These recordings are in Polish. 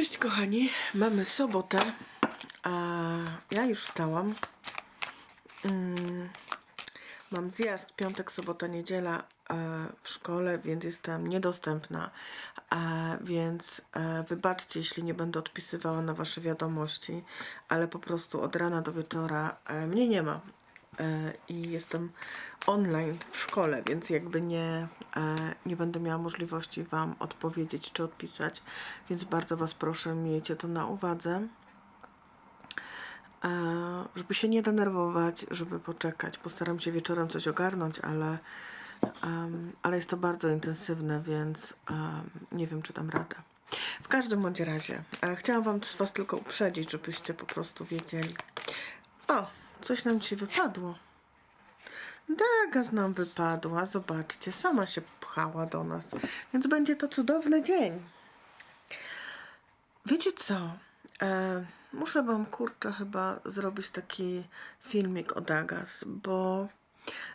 Cześć kochani, mamy sobotę, a ja już wstałam. Mm, Mam zjazd piątek, sobota, niedziela e, w szkole, więc jestem niedostępna. E, Więc e, wybaczcie, jeśli nie będę odpisywała na Wasze wiadomości, ale po prostu od rana do wieczora mnie nie ma. E, I jestem online w szkole, więc jakby nie, e, nie będę miała możliwości Wam odpowiedzieć czy odpisać, więc bardzo Was proszę, miejcie to na uwadze e, żeby się nie denerwować, żeby poczekać. Postaram się wieczorem coś ogarnąć, ale, ale jest to bardzo intensywne, więc nie wiem, czy dam radę. W każdym bądź razie, chciałam Wam Was tylko uprzedzić, żebyście po prostu wiedzieli. O, coś nam ci wypadło. Daga nam wypadła, zobaczcie, sama się pchała do nas, więc będzie to cudowny dzień. Wiecie co? E, muszę wam kurczę chyba zrobić taki filmik o Dagas, bo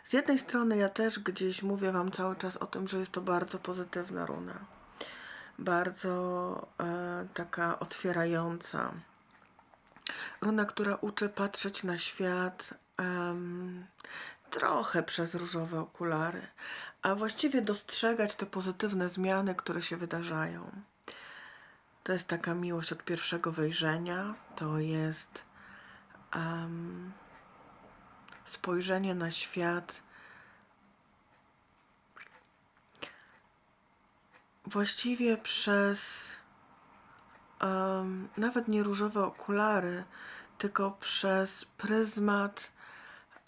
z jednej strony ja też gdzieś mówię wam cały czas o tym, że jest to bardzo pozytywna runa. Bardzo e, taka otwierająca. Runa, która uczy patrzeć na świat em, trochę przez różowe okulary, a właściwie dostrzegać te pozytywne zmiany, które się wydarzają. To jest taka miłość od pierwszego wejrzenia. To jest em, spojrzenie na świat właściwie przez em, nawet nie różowe okulary, tylko przez pryzmat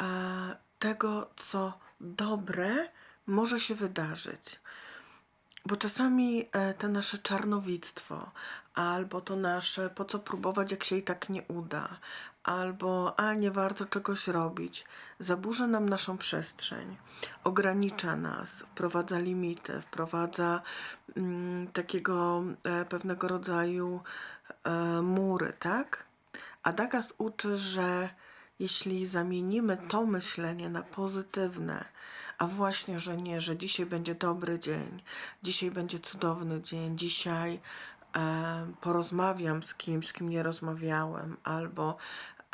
e, tego, co dobre może się wydarzyć. Bo czasami e, te nasze czarnowictwo, albo to nasze po co próbować, jak się i tak nie uda, albo a nie warto czegoś robić, zaburza nam naszą przestrzeń, ogranicza nas, wprowadza limity, wprowadza mm, takiego e, pewnego rodzaju e, mury, tak? A Dagas uczy, że jeśli zamienimy to myślenie na pozytywne, a właśnie, że nie, że dzisiaj będzie dobry dzień, dzisiaj będzie cudowny dzień, dzisiaj porozmawiam z kimś, z kim nie rozmawiałem, albo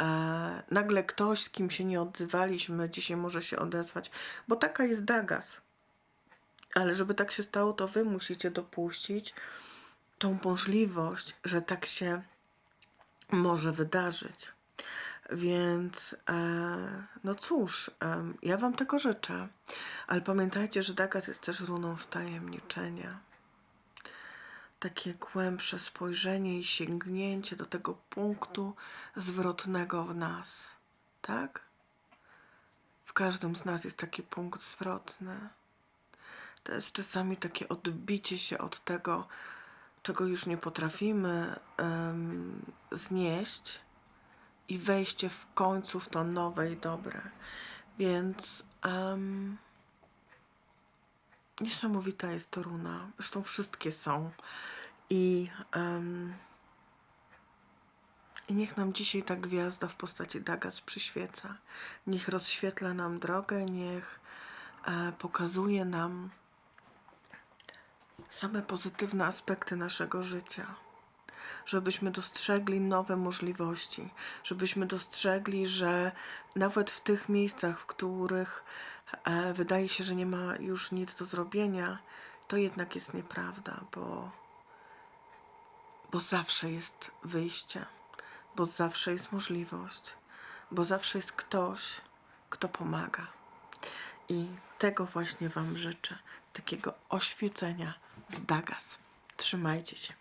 e, nagle ktoś, z kim się nie odzywaliśmy, dzisiaj może się odezwać, bo taka jest Dagas. Ale żeby tak się stało, to wy musicie dopuścić tą możliwość, że tak się może wydarzyć. Więc e, no cóż, em, ja Wam tego życzę. Ale pamiętajcie, że Dagas jest też runą wtajemniczenia. Takie głębsze spojrzenie i sięgnięcie do tego punktu zwrotnego w nas. Tak? W każdym z nas jest taki punkt zwrotny. To jest czasami takie odbicie się od tego, czego już nie potrafimy em, znieść i wejście w końcu w to nowe i dobre. Więc em, niesamowita jest to runa. Zresztą wszystkie są. I, em, I niech nam dzisiaj ta gwiazda w postaci Dagas przyświeca. Niech rozświetla nam drogę, niech e, pokazuje nam same pozytywne aspekty naszego życia. Żebyśmy dostrzegli nowe możliwości, żebyśmy dostrzegli, że nawet w tych miejscach, w których e, wydaje się, że nie ma już nic do zrobienia, to jednak jest nieprawda, bo, bo zawsze jest wyjście, bo zawsze jest możliwość, bo zawsze jest ktoś, kto pomaga. I tego właśnie Wam życzę, takiego oświecenia z Dagas. Trzymajcie się.